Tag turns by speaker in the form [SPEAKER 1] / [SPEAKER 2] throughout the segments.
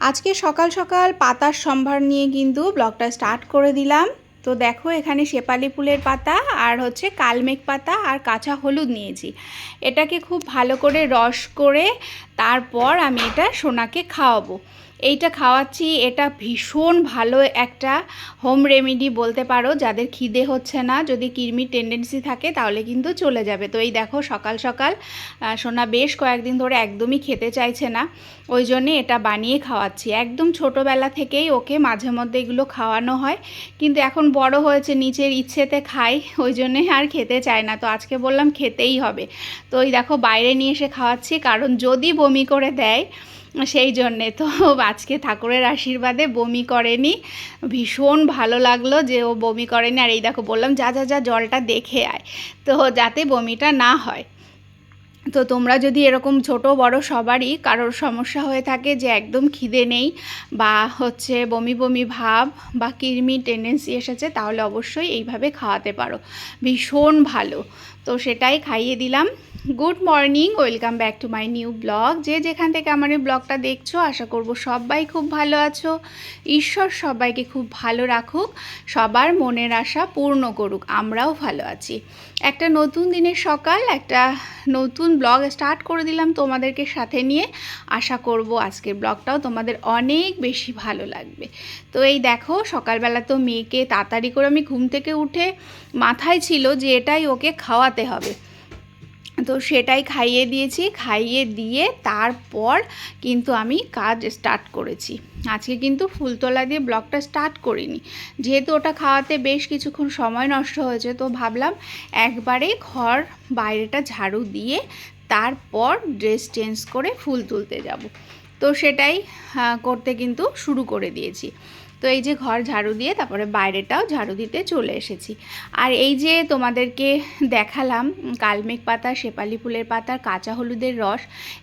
[SPEAKER 1] আজকে সকাল সকাল পাতার সম্ভার নিয়ে কিন্তু ব্লগটা স্টার্ট করে দিলাম। তো দেখো, এখানে শেপালি ফুলের পাতা আর হচ্ছে কালমেঘ পাতা আর কাঁচা হলুদ নিয়েছি। এটাকে খুব ভালো করে রস করে তারপর আমি এটা সোনাকে খাওয়াবো। এইটা খাওয়াচ্ছি, এটা ভীষণ ভালো একটা হোম রেমেডি বলতে পারো। যাদের খিদে হচ্ছে না, যদি কৃমির টেন্ডেন্সি থাকে তাহলে কিন্তু চলে যাবে। তো এই দেখো সকাল সকাল সোনা বেশ কয়েকদিন ধরে একদমই খেতে চাইছে না, ওই জন্যে এটা বানিয়ে খাওয়াচ্ছি। একদম ছোটোবেলা থেকেই ওকে মাঝে মধ্যে এগুলো খাওয়ানো হয়, কিন্তু এখন বড় হয়েছে নিচের ইচ্ছেতে খাই, ওই জন্যে আর খেতে চায় না। তো আজকে বললাম খেতেই হবে। তো ওই দেখো বাইরে নিয়ে এসে খাওয়াচ্ছি, কারণ যদি বমি করে দেয় সেই জন্যে। তো আজকে ঠাকুরের আশীর্বাদে বমি করেনি। ভীষণ ভালো লাগল যে ও বমি করেনি। আর এই দেখো বললাম, যা যা যা, জলটা দেখে আয়। তো যাতে বমিটা না হয়। তো তোমরা যদি এরকম ছোট, বড় সবারই কারোর সমস্যা হয়ে থাকে যে একদম খিদে নেই বা হচ্ছে বমি বমি ভাব বা কৃমি টেন্ডেন্সি এসেছে, তাহলে অবশ্যই এইভাবে খাওয়াতে পারো। ভীষণ ভালো। তো সেটাই খাইয়ে দিলাম। Good morning, welcome back to my new blog. যে যেখান থেকে আমার এই ব্লগটা দেখছ, আশা করব সবাই খুব ভালো আছো। ঈশ্বর সবাইকে খুব ভালো রাখুক, সবার মনের আশা পূর্ণ করুক, আমরাও ভালো আছি। একটা নতুন দিনের সকাল, একটা নতুন ব্লগ স্টার্ট করে দিলাম তোমাদেরকে সাথে নিয়ে। আশা করব আজকের ব্লগটাও তোমাদের অনেক বেশি ভালো লাগবে। তো এই দেখো, সকালবেলা তো মেয়েকে তাড়াতাড়ি করে আমি ঘুম থেকে উঠে মাথায় ছিল যে এটাই ওকে খাওয়াতে হবে। তো সেটাই খাইয়ে দিয়েছি, খাইয়ে দিয়ে তারপর কিন্তু আমি কাজ স্টার্ট করেছি। আজকে কিন্তু ফুলতলা দিয়ে ব্লগটা স্টার্ট করিনি। যেহেতু ওটা খাওয়াতে বেশ কিছুক্ষণ সময় নষ্ট হয়েছে, তো ভাবলাম একবারে ঘর বাইরেটা ঝাড়ু দিয়ে তারপর ড্রেস চেঞ্জ করে ফুল তুলতে যাব। তো সেটাই করতে কিন্তু শুরু করে দিয়েছি। তো এই যে ঘর ঝাড়ু দিয়ে তারপরে বাইরেটাও ঝাড়ু দিতে চলে এসেছি। আর এই যে তোমাদেরকে দেখালাম, কালমেঘ পাতা, শেপালি ফুলের পাতার কাঁচা হলুদের রস,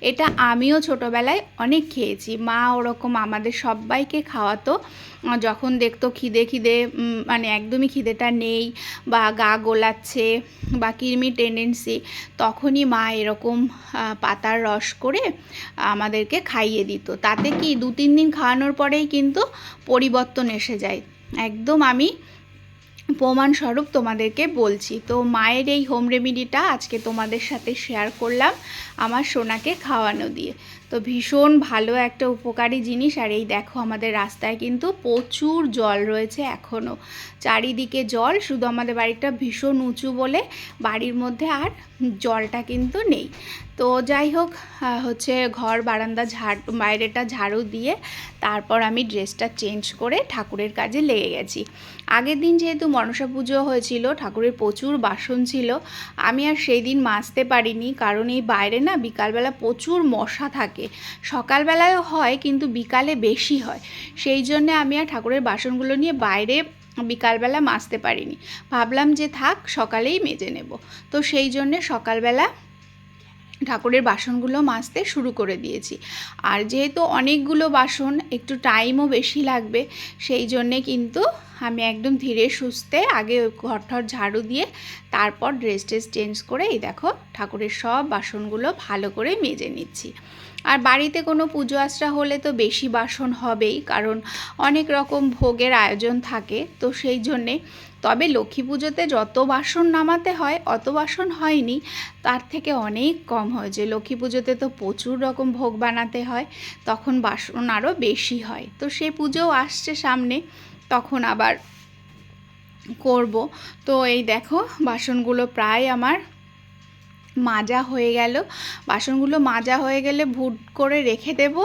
[SPEAKER 1] এটা আমিও ছোটোবেলায় অনেক খেয়েছি। মা ওরকম আমাদের সবাইকে খাওয়াতো, যখন দেখতো খিদে খিদে মানে একদমই খিদেটা নেই বা গা গোলাচ্ছে বা কৃমি টেন্ডেন্সি তখনই মা এরকম পাতার রস করে আমাদেরকে খাইয়ে দিত। তাতে কি দু তিন দিন খাওয়ানোর পরেই কিন্তু পরিবর্তন এসে যায়। একদম আমি প্রমাণস্বরূপ তোমাদেরকে বলছি। তো মায়ের এই হোম রেমিডিটা আজকে তোমাদের সাথে শেয়ার করলাম, আমার সোনাকে খাওয়ানো দিয়ে। তো ভীষণ ভালো একটা উপকারী জিনিস। আর এই দেখো আমাদের রাস্তায় কিন্তু প্রচুর জল রয়েছে এখনও চারিদিকে জল, শুধু আমাদের বাড়িটা ভীষণ উঁচু বলে বাড়ির মধ্যে আর জলটা কিন্তু নেই। তো যাই হোক হচ্ছে ঘর, বারান্দা, ঝাড়, বাইরেটা ঝাড়ু দিয়ে তারপর আমি ড্রেসটা চেঞ্জ করে ঠাকুরের কাজে লেগে গেছি। আগের দিন যেহেতু মনসা পুজো হয়েছিল, ঠাকুরের প্রচুর বাসন ছিল, আমি আর সেই দিন মাজতে পারিনি। কারণ এই বাইরে না বিকালবেলা প্রচুর মশা থাকে। সকালবেলায়ও হয়, কিন্তু বিকালে বেশি হয়। সেই জন্যে আমি আর ঠাকুরের বাসনগুলো নিয়ে বাইরে বিকালবেলা মাজতে পারিনি। ভাবলাম যে থাক, সকালেই মেজে নেব। তো সেই জন্যে সকালবেলা ঠাকুরের বাসনগুলো মাজতে শুরু করে দিয়েছি। আর যেহেতু অনেকগুলো বাসন, একটু টাইমও বেশি লাগবে, সেই জন্যে কিন্তু আমি একদম ধীরে সুস্থে আগে ঘর ঠর ঝাড়ু দিয়ে তারপর ড্রেস ট্রেস চেঞ্জ করে এই দেখো ঠাকুরের সব বাসনগুলো ভালো করে মেজে নিচ্ছি। আর বাড়িতে কোনো পুজো আশ্রা হলে তো বেশি বাসন হবেই, কারণ অনেক রকম ভোগের আয়োজন থাকে, তো সেই জন্যে তবে লক্ষ্মী পুজোতে যত বাসন নামাতে হয়, অত বাসন হয়নি। তার থেকে অনেক কম হয়েছে। লক্ষ্মী পুজোতে তো প্রচুর রকম ভোগ বানাতে হয়, তখন বাসন আরও বেশি হয়। তো সে পুজোও আসছে সামনে, তখন আবার করব। তো এই দেখো, বাসনগুলো প্রায় আমার মাজা হয়ে গেল। বাসনগুলো মাজা হয়ে গেলে ভুট করে রেখে দেব,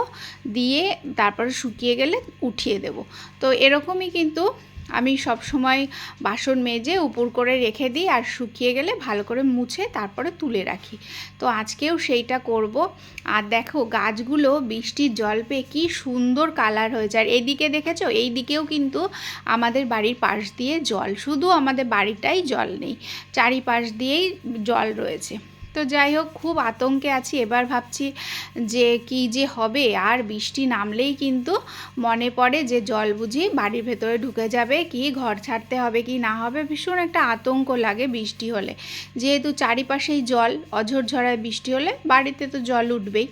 [SPEAKER 1] দিয়ে তারপরে শুকিয়ে গেলে উঠিয়ে দেব। তো এরকমই কিন্তু আমি সব সময় বাসন মেজে উপর করে রেখে দিই আর শুকিয়ে গেলে ভালো করে মুছে তারপরে তুলে রাখি। তো আজকেও সেইটা করব। আর দেখো গাছগুলো বৃষ্টির জল পেয়ে কী সুন্দর কালার হয়েছে আর এদিকে দেখেছ? এই দিকেও কিন্তু আমাদের বাড়ির পাশ দিয়ে জল। শুধু আমাদের বাড়িটাই জল নেই। চারিপাশ দিয়েই জল রয়েছে। তো যাই হোক, খুব আতঙ্কে আছি। এবার ভাবছি যে কি যে হবে। আর বৃষ্টি নামলেই কিন্তু মনে পড়ে যে জল বুঝি বাড়ির ভেতরে ঢুকে যাবে, কি ঘর ছাড়তে হবে, কি না হবে। ভীষণ একটা আতঙ্ক লাগে বৃষ্টি হলে। যেহেতু চারিপাশেই জল, অঝর ঝরায় বৃষ্টি হলে বাড়িতে তো জল উঠবেই।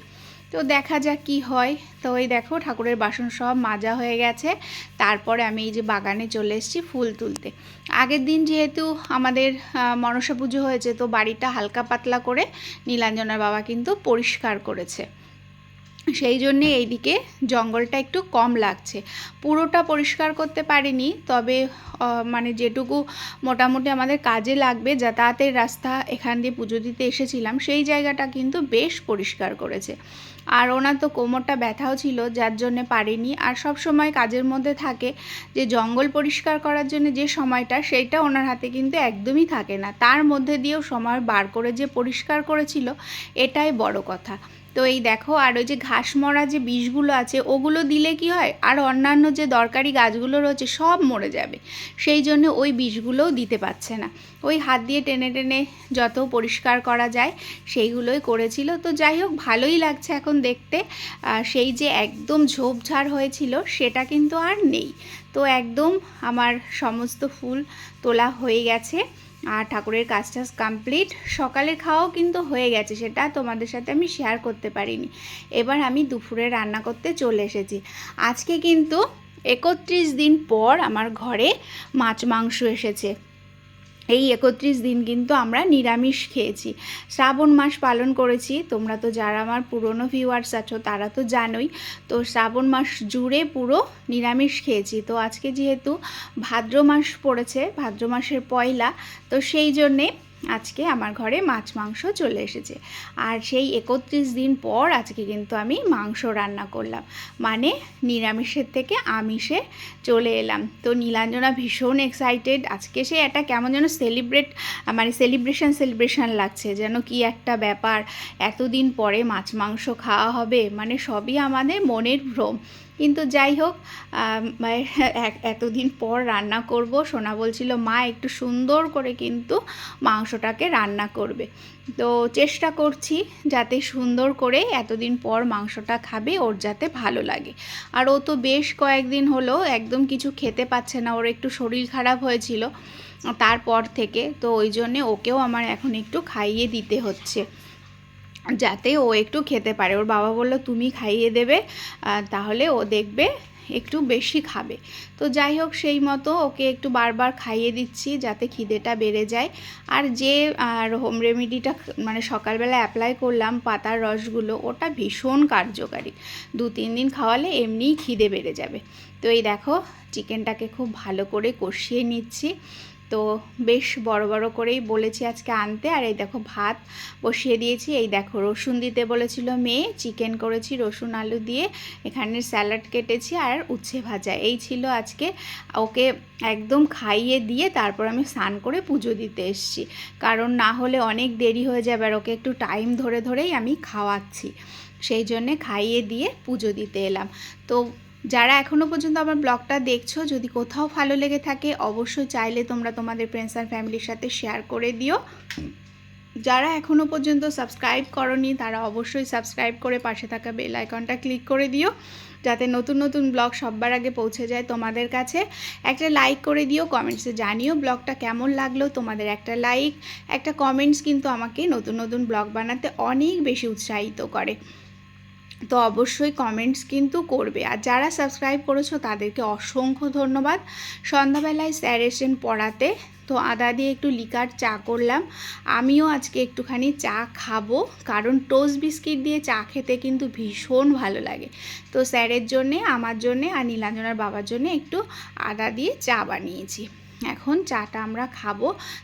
[SPEAKER 1] তো দেখা যাক কি হয়। তো ওই দেখো ঠাকুরের বাসন সব মাজা হয়ে গেছে। তারপরে আমি এই যে বাগানে চলে এসেছি ফুল তুলতে। আগের দিন যেহেতু আমাদের মনসা পুজো হয়েছে, তো বাড়িটা হালকা পাতলা করে নীলাঞ্জনার বাবা কিন্তু পরিষ্কার করেছে। সেই জন্যে এইদিকে জঙ্গলটা একটু কম লাগছে। পুরোটা পরিষ্কার করতে পারিনি, তবে মানে যেটুকু মোটামুটি আমাদের কাজে লাগবে, যাতায়াতের রাস্তা এখান দিয়ে পুজো দিতে এসেছিলাম, সেই জায়গাটা কিন্তু বেশ পরিষ্কার করেছে। আর ওনার তো কোমরটা ব্যথাও ছিল, যার জন্যে পারিনি। আর সব সময় কাজের মধ্যে থাকে যে, জঙ্গল পরিষ্কার করার জন্য যে সময়টা, সেইটা ওনার হাতে কিন্তু একদমই থাকে না। তার মধ্যে দিয়েও সময় বার করে যে পরিষ্কার করেছিল, এটাই বড় কথা। তো এই দেখো, আর ওই যে ঘাস মরা যে বিষগুলো আছে, ওগুলো দিলে কি হয়? আর অন্যান্য যে দরকারি গাছগুলো রয়েছে, সব মরে যাবে। সেই জন্য ওই বিষগুলোও দিতে পারছে না। ওই হাত দিয়ে টেনে টেনে যত পরিষ্কার করা যায়, সেইগুলোই করেছিল। তো যাই হোক, ভালোই লাগছে এখন দেখতে। সেই যে একদম ঝোপঝাড় হয়েছিল, সেটা কিন্তু আর নেই। তো একদম আমার সমস্ত ফুল তোলা হয়ে গেছে। আর ঠাকুরের কাজ টাজ কমপ্লিট সকালের খাওয়াও কিন্তু হয়ে গেছে, সেটা তোমাদের সাথে আমি শেয়ার করতে পারিনি। এবার আমি দুপুরে রান্না করতে চলে এসেছি। আজকে কিন্তু একত্রিশ দিন পর আমার ঘরে মাছ মাংস এসেছে। এই একত্রিশ দিন কিন্তু আমরা নিরামিষ খেয়েছি। শ্রাবণ মাস পালন করেছি। তোমরা তো যারা আমার পুরনো ভিউয়ার্স আছো, তারা তো জানোই। তো শ্রাবণ মাস জুড়ে পুরো নিরামিষ খেয়েছি। তো আজকে যেহেতু ভাদ্র মাস পড়েছে, ভাদ্র মাসের পয়লা, তো সেই জন্যে আজকে আমার ঘরে মাছ, মাংস চলে এসেছে। আর সেই একত্রিশ দিন পর আজকে কিন্তু আমি মাংস রান্না করলাম। মানে নিরামিষের থেকে আমিষে চলে এলাম। তো নীলাঞ্জনা ভীষণ এক্সাইটেড আজকে সে একটা কেমন যেন সেলিব্রেট মানে সেলিব্রেশন সেলিব্রেশন লাগছে। যেন কি একটা ব্যাপার। এতদিন পরে মাছ, মাংস খাওয়া হবে। মানে সবই আমাদের মনের ভ্রম। কিন্তু যাই হোক এতদিন পর রান্না করব। সোনা বলছিল, মা, একটু সুন্দর করে কিন্তু মাংসটাকে রান্না করবে। তো চেষ্টা করছি যাতে সুন্দর করে এতদিন পর মাংসটা খাবে, ওর যাতে ভালো লাগে। আর ও তো বেশ কয়েকদিন হলো একদম কিছু খেতে পাচ্ছে না, ওর একটু শরীর খারাপ হয়েছিল তারপর থেকে। তো ওই জন্যে ওকেও আমার এখন একটু খাইয়ে দিতে হচ্ছে। যাতে ও একটু খেতে পারে। ওর বাবা বলল, তুমি খাইয়ে দেবে তাহলে ও দেখবে একটু বেশি খাবে। তো যাই হোক, সেই মতো ওকে একটু বারবার খাইয়ে দিচ্ছি যাতে খিদেটা বেড়ে যায়। আর যে, আর হোম রেমেডিটা মানে সকালবেলা অ্যাপ্লাই করলাম পাতার রসগুলো, ওটা ভীষণ কার্যকারী। দু, তিন দিন খাওয়ালে এমনিই খিদে বেড়ে যাবে। তো এই দেখো চিকেনটাকে খুব ভালো করে কষিয়ে নিচ্ছি। তো বেশ বড় বড় করেই বলেছি আজকে আনতে। আর এই দেখো ভাত বসিয়ে দিয়েছি। এই দেখো রসুন দিতে বলেছিল মেয়ে। চিকেন করেছি, রসুন, আলু দিয়ে এখানে স্যালাড কেটেছি আর উচ্ছে ভাজা। এই ছিল আজকে ওকে একদম খাইয়ে দিয়ে তারপর আমি স্নান করে পুজো দিতে এসেছি। কারণ না হলে অনেক দেরি হয়ে যাবে আর ওকে একটু টাইম ধরে ধরেই আমি খাওয়াচ্ছি। সেই জন্যে খাইয়ে দিয়ে পুজো দিতে এলাম। তো যারা এখনও পর্যন্ত আমার ব্লগটা দেখছ, যদি কোথাও ভালো লেগে থাকে, অবশ্যই চাইলে তোমরা তোমাদের ফ্রেন্ডস আর ফ্যামিলির সাথে শেয়ার করে দিও। যারা এখনও পর্যন্ত সাবস্ক্রাইব করনি, তারা অবশ্যই সাবস্ক্রাইব করে পাশে থাকা বেল আইকনটা ক্লিক করে দিও, যাতে নতুন নতুন ব্লগ সববার আগে পৌঁছে যায় তোমাদের কাছে। একটা লাইক করে দিও কমেন্টসে জানিও ব্লগটা কেমন লাগল, তোমাদের একটা লাইক একটা কমেন্টস কিন্তু আমাকে নতুন নতুন ব্লগ বানাতে অনেক বেশি উৎসাহিত করে। তো অবশ্যই কমেন্টস কিন্তু করবে। আর যারা সাবস্ক্রাইব করেছ, তাদেরকে অসংখ্য ধন্যবাদ। সন্ধ্যাবেলায় স্যার এসেন পড়াতে, তো আদা দিয়ে একটু লিকার চা করলাম। আমিও আজকে একটুখানি চা খাব, কারণ টোস্ট বিস্কিট দিয়ে চা খেতে কিন্তু ভীষণ ভালো লাগে। তো স্যারের জন্যে, আমার জন্যে আর নীলাঞ্জনার বাবার জন্যে একটু আদা দিয়ে চা বানিয়েছি। এখন চাটা আমরা খাব।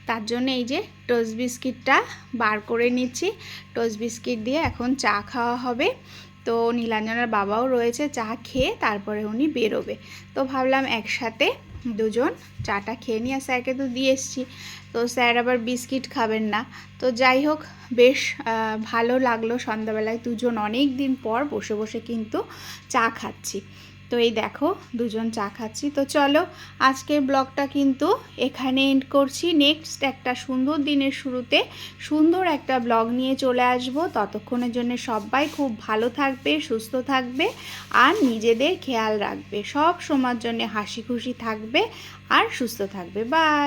[SPEAKER 1] তার জন্য এই যে টোস্ট বিস্কিটটা বার করে নিচ্ছি। টোস্ট বিস্কিট দিয়ে এখন চা খাওয়া হবে। তো নীলাঞ্জনার বাবাও রয়েছে, চা খেয়ে তারপরে উনি বেরোবে। তো ভাবলাম একসাথে দুজন চাটা খেয়ে নিয়ে স্যারকে তো দিয়ে এসছি। তো স্যার আবার বিস্কিট খাবেন না। তো যাই হোক, বেশ ভালো লাগল সন্ধ্যাবেলায় দুজন অনেক দিন পর বসে বসে কিন্তু চা খাচ্ছি। তো এই দেখো, দুজন চা খাচ্ছি। তো চলো, আজকের ব্লগটা কিন্তু এখানে এন্ড করছি। নেক্সট একটা সুন্দর দিনের শুরুতে সুন্দর একটা ব্লগ নিয়ে চলে আসব। ততক্ষণের জন্য সবাই খুব ভালো থাকবে, সুস্থ থাকবে আর নিজেদের খেয়াল রাখবে। সব সময়ের জন্য হাসি খুশি থাকবে আর সুস্থ থাকবে। বাই